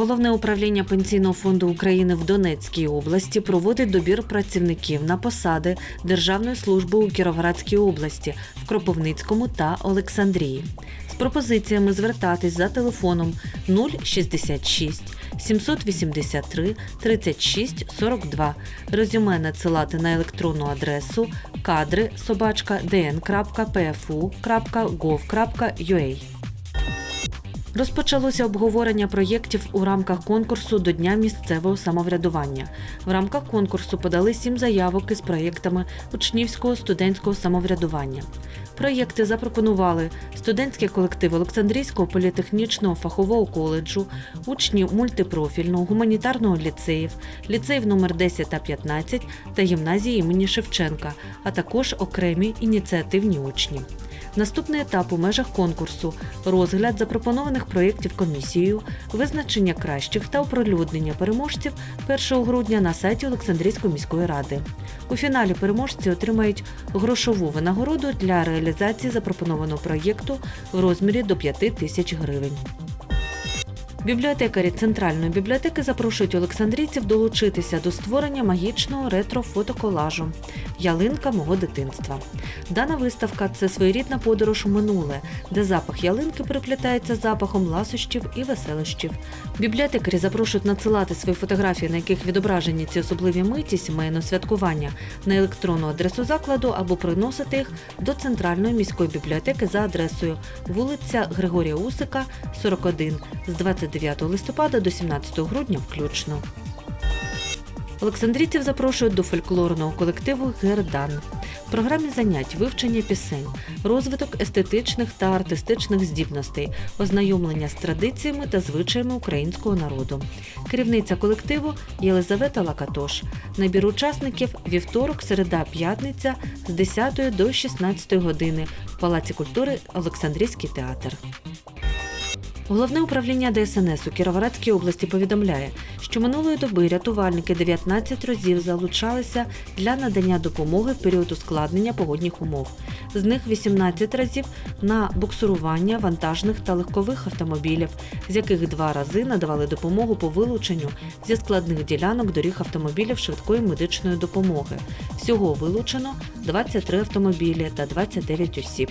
Головне управління Пенсійного фонду України в Донецькій області проводить добір працівників на посади Державної служби у Кіровоградській області в Кропивницькому та Олександрії. З пропозиціями звертатись за телефоном 066 783 36 42. Резюме надсилати на електронну адресу кадри собачка dn.pfu.gov.ua. Розпочалося обговорення проєктів у рамках конкурсу до Дня місцевого самоврядування. В рамках конкурсу подали сім заявок із проєктами учнівського студентського самоврядування. Проєкти запропонували студентський колектив Олександрійського політехнічного фахового коледжу, учні мультипрофільного гуманітарного ліцеїв, ліцеїв номер 10 та 15 та гімназії імені Шевченка, а також окремі ініціативні учні. Наступний етап у межах конкурсу розгляд запропонованих проєктів комісією, визначення кращих та оприлюднення переможців 1 грудня на сайті Олександрійської міської ради. У фіналі переможці отримають грошову винагороду для реалізації запропонованого проєкту в розмірі до 5 тисяч гривень. Бібліотекарі Центральної бібліотеки запрошують олександрійців долучитися до створення магічного ретро-фотоколажу Ялинка мого дитинства. Дана виставка це своєрідна подорож у минуле, де запах ялинки переплітається з запахом ласощів і веселощів. Бібліотекарі запрошують надсилати свої фотографії, на яких відображені ці особливі миті сімейного святкування на електронну адресу закладу або приносити їх до центральної міської бібліотеки за адресою вулиця Григорія Усика, 41 з 29 листопада до 17 грудня включно. Олександрійців запрошують до фольклорного колективу Гердан. В програмі занять вивчення пісень, розвиток естетичних та артистичних здібностей, ознайомлення з традиціями та звичаями українського народу. Керівниця колективу Єлизавета Лакатош. Набір учасників вівторок, середа, п'ятниця з 10 до 16 години в Палаці культури Олександрійський театр. Головне управління ДСНС у Кіровоградській області повідомляє, що минулої доби рятувальники 19 разів залучалися для надання допомоги в період ускладнення погодних умов. З них 18 разів на буксурування вантажних та легкових автомобілів, з яких два рази надавали допомогу по вилученню зі складних ділянок доріг автомобілів швидкої медичної допомоги. Всього вилучено 23 автомобілі та 29 осіб.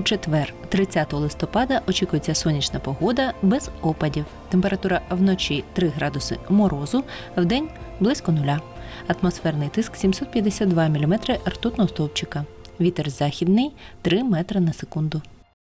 У четвер, 30 листопада, очікується сонячна погода без опадів. Температура вночі 3 градуси морозу, вдень близько нуля. Атмосферний тиск 752 мм ртутного стовпчика. Вітер західний 3 метри на секунду.